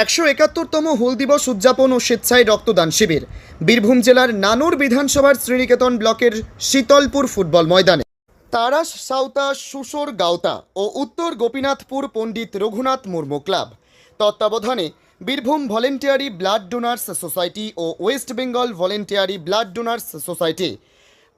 একশো একাত্তরতম হুল দিবস উদযাপন ও স্বেচ্ছায় রক্তদান শিবির। বীরভূম জেলার নানুর বিধানসভার শ্রীনিকেতন ব্লকের শীতলপুর ফুটবল ময়দানে। তারাস সাউতা সুসর, গাওতা ও উত্তর গোপীনাথপুর পণ্ডিত রঘুনাথ মুর্মু ক্লাব। তত্ত্বাবধানে Birbhum voluntary blood donors society ও west Bengal voluntary blood donors society.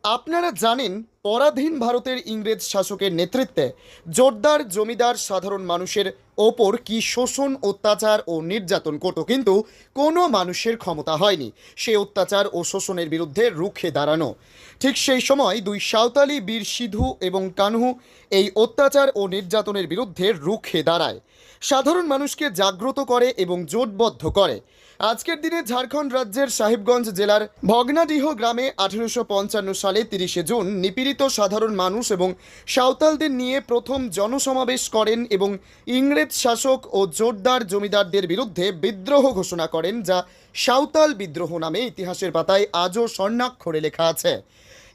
আপনারা জানেন পরাধীন ভারতের ইংরেজ শাসকের নেতৃত্বে জোরদার জমিদার সাধারণ মানুষের ওপর কি শোষণ, অত্যাচার ও নির্যাতন করত কিন্তু কোনো মানুষের ক্ষমতা হয়নি। সে অত্যাচার ও শোষণের বিরুদ্ধে রুখে দাঁড়ানো। ঠিক সেই সময় দুই সাঁওতালি বীর সিধু এবং কানহু এই অত্যাচার ও নির্যাতনের বিরুদ্ধে রুখে দাঁড়ায়। সাধারণ মানুষকে জাগ্রত করে এবং জোটবদ্ধ করে। আজকের দিনে ঝাড়খণ্ড রাজ্যের সাহেবগঞ্জ জেলার ভগ্নাডিহ গ্রামে আঠেরোশো পঞ্চান্ন সালে তিরিশে জুন নিপীড়িত সাধারণ মানুষ এবং সাঁওতালদের নিয়ে প্রথম জনসমাবেশ করেন এবং ইংরেজ শাসক ও জোরদার জমিদারদের বিরুদ্ধে বিদ্রোহ ঘোষণা করেন, যা সাঁওতাল বিদ্রোহ নামে ইতিহাসের পাতায় আজও স্বর্ণাক্ষরে লেখা আছে।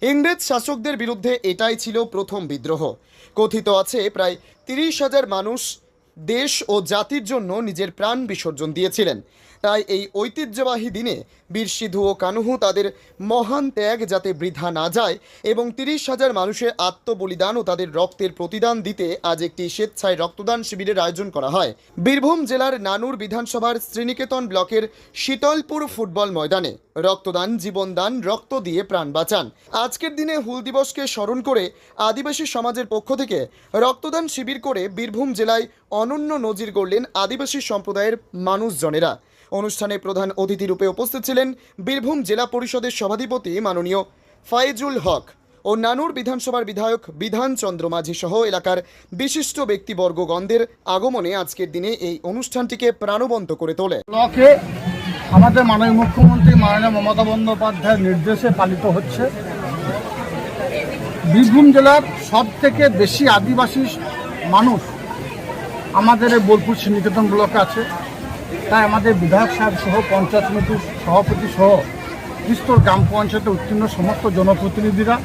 ইংরেজ শাসকদের বিরুদ্ধে এটাই ছিল প্রথম বিদ্রোহ। কথিত আছে, প্রায় তিরিশ হাজার মানুষ দেশ ও জাতির জন্য নিজের প্রাণ বিসর্জন দিয়েছিলেন। তাই এই ঐতিহ্যবাহী দিনে বীর সিধু ও কানুহু তাদের মহান ত্যাগ যাতে বৃথা না যায় এবং তিরিশ হাজার মানুষের আত্মবলিদান ও তাদের রক্তের প্রতিদান দিতে আজ একটি স্বেচ্ছায় রক্তদান শিবিরের আয়োজন করা হয়। বীরভূম জেলার নানুর বিধানসভার শ্রীনিকেতন ব্লকের শীতলপুর ফুটবল ময়দানে রক্তদান, জীবনদান, রক্ত দিয়ে প্রাণ বাঁচান। আজকের দিনে হুল দিবসকে স্মরণ করে আদিবাসী সমাজের পক্ষ থেকে রক্তদান শিবির করে বীরভূম জেলায় অনন্য নজির গড়লেন আদিবাসী সম্প্রদায়ের মানুষজনেরা। অনুষ্ঠানে প্রধান অতিথি রূপে উপস্থিত ছিলেন বীরভূম জেলা পরিষদের সভাধিপতি মাননীয় ফাইজুল হক ও নানুর বিধানসভার বিধায়ক বিধান চন্দ্র মাঝি সহ এলাকার বিশিষ্ট ব্যক্তিবর্গগণদের আগমনে আজকের দিনে এই অনুষ্ঠানটিকে প্রাণবন্ত করে তোলে। ব্লকে আমাদের মাননীয় মুখ্যমন্ত্রী মাননীয় মমতা বন্দ্যোপাধ্যায়ের নির্দেশে পালিত হচ্ছে। বীরভূম জেলার সব থেকে বেশি আদিবাসী মানুষ আমাদের এই বোলপুর শ্রীনিকেতন ব্লকে আছে। তাই আমাদের বিধায়ক সাহেব সহ পঞ্চায়েত সমিতির সভাপতি সহ বিস্তর গ্রাম পঞ্চায়েতে উত্তীর্ণ সমস্ত জনপ্রতিনিধিরা,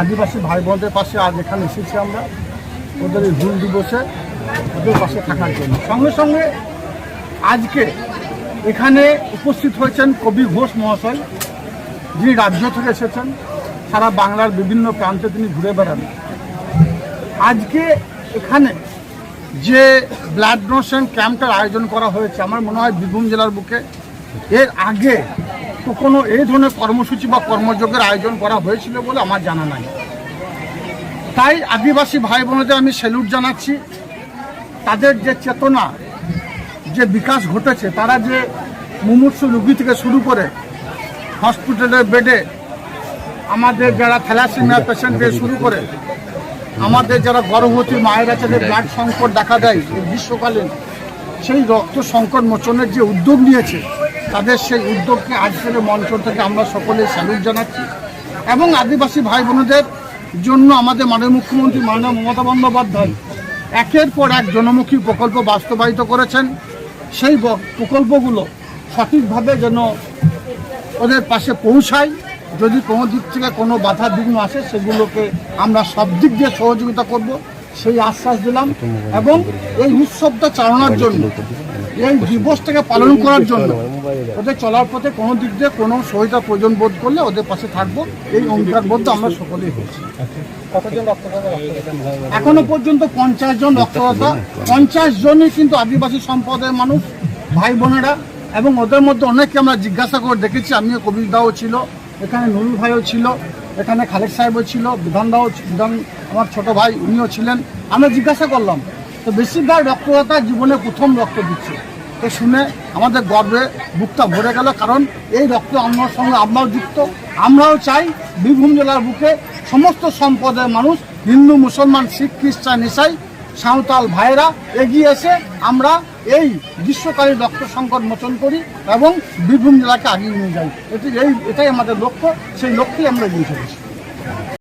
আদিবাসী ভাই বোনদের পাশে আজ এখানে এসেছি আমরা। ওদের এই হুল দিবসে ওদের পাশে থাকার জন্য। সঙ্গে সঙ্গে আজকে এখানে উপস্থিত হয়েছেন কবি ঘোষ মহাশয়, যিনি রাজ্য থেকে এসেছেন। সারা বাংলার বিভিন্ন প্রান্তে তিনি ঘুরে বেড়ান। আজকে এখানে যে ব্লাড ডোনেশন ক্যাম্পটার আয়োজন করা হয়েছে, আমার মনে হয় বীরভূম জেলার বুকে, এর আগে তো কোনো এই ধরনের কর্মসূচি বা কর্মযোগের আয়োজন করা হয়েছিল বলে আমার জানা নাই। তাই আদিবাসী ভাই বোনদের আমি স্যালুট জানাচ্ছি। তাদের যে চেতনা, যে বিকাশ ঘটেছে, তারা যে মুমূর্ষু রুগী থেকে শুরু করে হসপিটালের বেডে আমাদের যারা থ্যালাসিমিয়া পেশেন্ট থেকে শুরু করে আমাদের যারা গর্ভবতী মায়ের আছে যে ব্লাড সংকট দেখা দেয় গ্রীষ্মকালীন। সেই রক্ত সংকট মোচনের যে উদ্যোগ নিয়েছে, তাদের সেই উদ্যোগকে আজকের মঞ্চ থেকে আমরা সকলে স্যালুট জানাচ্ছি। এবং আদিবাসী ভাই বোনদের জন্য আমাদের মাননীয় মুখ্যমন্ত্রী মাননীয় মমতা বন্দ্যোপাধ্যায় একের পর এক জনমুখী প্রকল্প বাস্তবায়িত করেছেন। সেই প্রকল্পগুলো সঠিকভাবে যেন ওদের পাশে পৌঁছায়। যদি কোনো দিক থেকে কোনো বাধা বিঘ্ন আসে, সেগুলোকে আমরা সব দিক দিয়ে সহযোগিতা করব। সেই আশ্বাস দিলাম এবং এই উৎসবটা চালানোর জন্য, এই দিবসটাকে পালন করার জন্য, ওদের চলার পথে কোনো দিক দিয়ে কোনো সহায়তা প্রয়োজন বোধ করলে ওদের পাশে থাকব। এই অঙ্গীকারবদ্ধ আমরা সকলেই হয়েছি এখনও পর্যন্ত পঞ্চাশ জন রক্তদাতা, পঞ্চাশ জনই কিন্তু আদিবাসী সম্প্রদায়ের মানুষ, ভাই বোনেরা, এবং ওদের মধ্যে অনেককে আমরা জিজ্ঞাসা করে দেখেছি। আমিও কবির দাও ছিল। এখানে নুরুল ভাইও ছিল, এখানে খালেক সাহেবও ছিল বিধান দাও বিধান আমার ছোট ভাই উনিও ছিলেন। আমরা জিজ্ঞাসা করলাম, তো বেশিরভাগ রক্তদাতা জীবনে প্রথম রক্ত দিচ্ছে? তো শুনে আমাদের গর্বে বুকটা ভরে গেল, কারণ এই রক্ত আমার সঙ্গে, আমরাও যুক্ত। আমরাও চাই বীরভূম জেলার বুকে সমস্ত সম্প্রদায়ের মানুষ, হিন্দু, মুসলমান, শিখ, খ্রিস্টান, ইসাই, সাঁওতাল ভাইয়েরা এগিয়ে এসে আমরা এই গ্রীষ্মকালীন রক্ত সংকট মোচন করি এবং বীরভূম জেলাকে আগিয়ে নিয়ে যাই। এটি এই, এটাই আমাদের লক্ষ্য, সেই লক্ষ্যেই আমরা এগিয়ে চলেছি।